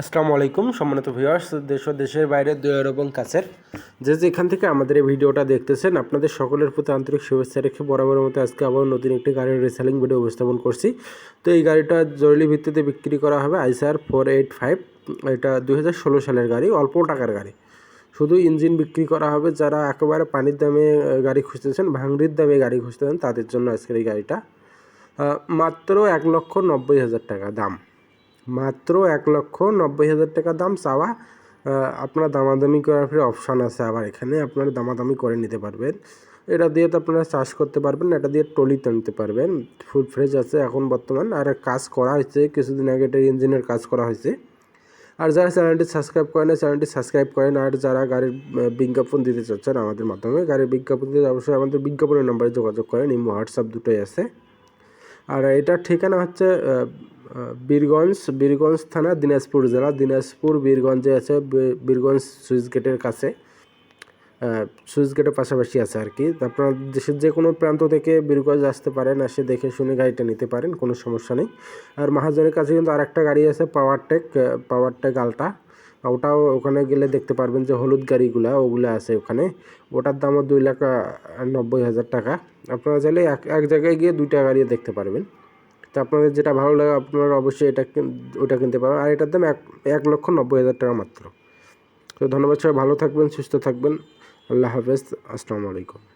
আসসালামু আলাইকুম সম্মানিত ভিউয়ার্স দেশ দেশের বাইরে দুয়ার এবং কাছের। যে যেখান থেকে আমাদের এই ভিডিওটা দেখতেছেন, আপনাদের সকলের প্রতি আন্তরিক শুভেচ্ছা রেখে বরাবরের মতো আজকে আবার নতুন একটি গাড়ির রিসেলিং ভিডিও উপস্থাপন করছি। তো এই গাড়িটা জরুরি ভিত্তিতে বিক্রি করা হবে আইসার ফোর এইট ফাইভ। এটা দু হাজার ষোলো সালের গাড়ি, অল্প টাকার গাড়ি। শুধু ইঞ্জিন বিক্রি করা হবে, যারা একেবারে পানির দামে গাড়ি খুঁজতেছেন, ভাঙড়ির দামে গাড়ি খুঁজতেছেন, তাদের জন্য আজকের এই গাড়িটা। মাত্র এক লক্ষ নব্বই হাজার টাকা দাম। মাত্র এক লক্ষ নব্বই হাজার টাকা দাম চাওয়া আপনার দামাদামি করার ফলে অপশান আছে আবার এখানে, আপনারা দামাদামি করে নিতে পারবেন। এটা দিয়ে তো আপনারা চাষ করতে পারবেন, এটা দিয়ে টলিতে নিতে পারবেন। ফুল ফ্রেশ আছে এখন বর্তমান, আর কাজ করা হয়েছে, কিছুদিন আগে এটা ইঞ্জিনের কাজ করা হয়েছে। আর যারা চ্যানেলটি সাবস্ক্রাইব করেন না, চ্যানেলটি সাবস্ক্রাইব করেন আর যারা গাড়ির বিজ্ঞাপন দিতে চাচ্ছেন আমাদের মাধ্যমে, গাড়ির বিজ্ঞাপন দিতে অবশ্যই আমাদের বিজ্ঞাপনের নাম্বারে যোগাযোগ করেন, ইমো, হোয়াটসঅ্যাপ দুটোই আছে। আর এটার ঠিকানা হচ্ছে বীরগঞ্জ বীরগঞ্জ থানা, দিনাজপুর জেলা। দিনাজপুর, বীরগঞ্জে আছে বীরগঞ্জ সুইচ গেটের কাছে। সুইচ গেটের পাশাপাশি আছে আর কি। আপনারা দেশের যে কোনো প্রান্ত থেকে বীরগঞ্জ আসতে পারেন এসে দেখে শুনে গাড়িটা নিতে পারেন, কোনো সমস্যা নেই। আর মহাজনের কাছে কিন্তু আরেকটা গাড়ি আছে পাওয়ার টেক পাওয়ার টেক আলটা ওটাও ওখানে গেলে দেখতে পারবেন যে হলুদ গাড়িগুলা, ওগুলো আছে ওখানে। ওটার দামও দুই লাখ নব্বই হাজার টাকা। আপনারা চাইলে এক এক জায়গায় গিয়ে দুইটা গাড়ি দেখতে পারবেন। তো আপনাদের যেটা ভালো লাগে আপনারা অবশ্যই এটা ওটা কিনতে পারবেন আর এটার দাম এক এক লক্ষ নব্বই হাজার টাকা মাত্র। তো ধন্যবাদ সবাই, ভালো থাকবেন, সুস্থ থাকবেন। আল্লাহ হাফেজ, আসসালামু আলাইকুম।